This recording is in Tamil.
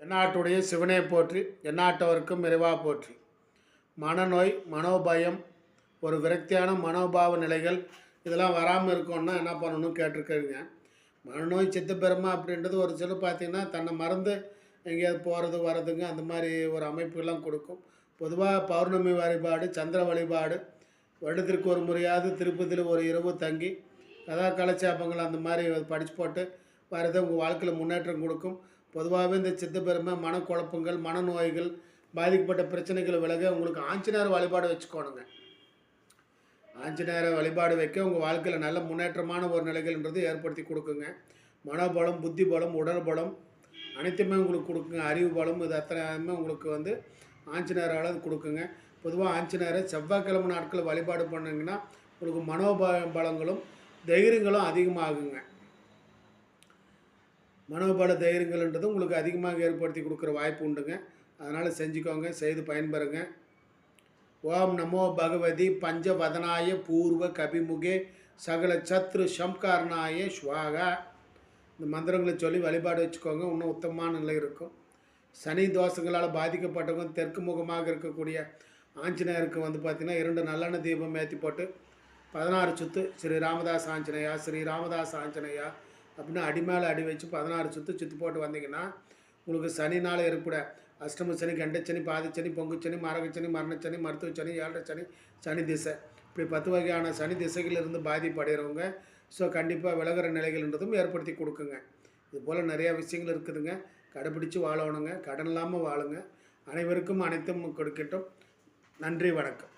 எந்நாட்டுடைய சிவனை போற்றி எந்நாட்டவருக்கும் இறைவா போற்றி. மனநோய் மனோபயம் ஒரு விரக்தியான மனோபாவ நிலைகள் இதெல்லாம் வராமல் இருக்கணும்னா என்ன பண்ணணும்னு கேட்டிருக்கேங்க. மனநோய் சித்த அப்படின்றது ஒரு சில பார்த்தீங்கன்னா தன்னை மறந்து எங்கேயாவது போகிறது வர்றதுங்க அந்த மாதிரி ஒரு அமைப்புகள்லாம் கொடுக்கும். பொதுவாக பௌர்ணமி வழிபாடு சந்திர வழிபாடு வருடத்திற்கு ஒரு முறையாவது திருப்பதியில் ஒரு இரவு தங்கி கதா கலாச்சாரங்கள் அந்த மாதிரி படிச்சு போட்டு வர்றது உங்கள் வாழ்க்கையில் முன்னேற்றம் கொடுக்கும். பொதுவாகவே இந்த சித்த பெருமை மனக்குழப்பங்கள் மனநோய்கள் பாதிக்கப்பட்ட பிரச்சனைகள் விலக உங்களுக்கு ஆஞ்சநேயர் வழிபாடு வச்சுக்கோணுங்க. ஆஞ்சநேயரை வழிபாடு வைக்க உங்கள் வாழ்க்கையில் நல்ல முன்னேற்றமான ஒரு நிலைகள்ன்றது ஏற்படுத்தி கொடுக்குங்க. மனோபலம் புத்தி பலம் உடல் பலம் அனைத்துமே உங்களுக்கு கொடுக்குங்க. அறிவு பலம் இது அத்தனையுமே உங்களுக்கு வந்து ஆஞ்சநேயரால் கொடுக்குங்க. பொதுவாக ஆஞ்சநேயரை செவ்வாய்க்கிழமை நாட்கள் வழிபாடு பண்ணிங்கன்னா உங்களுக்கு மனோப பலங்களும் தைரியங்களும் அதிகமாகுங்க. மனோபல தைரியங்கள்ன்றது உங்களுக்கு அதிகமாக ஏற்படுத்தி கொடுக்குற வாய்ப்பு உண்டுங்க. அதனால் செஞ்சுக்கோங்க செய்து பயன்பெறுங்க. ஓம் நமோ பகவதி பஞ்சவதனாய பூர்வ கபிமுகே சகல சத்ரு சம்காரனாய ஸ்வாகா. இந்த மந்திரங்களை சொல்லி வழிபாடு வச்சுக்கோங்க இன்னும் உத்தமமான நிலை இருக்கும். சனி தோஷங்களால் பாதிக்கப்பட்டவங்க தெற்கு முகமாக இருக்கக்கூடிய ஆஞ்சநேயருக்கு வந்து பார்த்திங்கன்னா இரண்டு நல்லெண்ண தீபம் ஏற்றி போட்டு பதினாறு சுத்து ஸ்ரீ ராமதாஸ் ஆஞ்சநேயா ஸ்ரீ ராமதாஸ் ஆஞ்சநேயா அப்படின்னா அடி மேலே அடி வச்சு பதினாறு சுத்து சுற்றி போட்டு வந்தீங்கன்னா உங்களுக்கு சனி நாளை ஏற்பட. அஷ்டம சனி கண்டச்சனி பாதச்சனி பொங்குச்சனி மரகச்சனி மரணச்சனி மருத்துவ சனி ஏழரை சனி சனி திசை. இப்படி பத்து வகையான சனி திசைகளிலிருந்து பாதிப்படைகிறவங்க ஸோ கண்டிப்பாக விலகிற நிலைகள்ன்றதும் ஏற்படுத்தி கொடுக்குங்க. இது போல் நிறையா விஷயங்கள் இருக்குதுங்க. கடைப்பிடிச்சு வாழணுங்க. கடன் இல்லாமல் வாழுங்க. அனைவருக்கும் அனைத்தும் கொடுக்கட்டும். நன்றி வணக்கம்.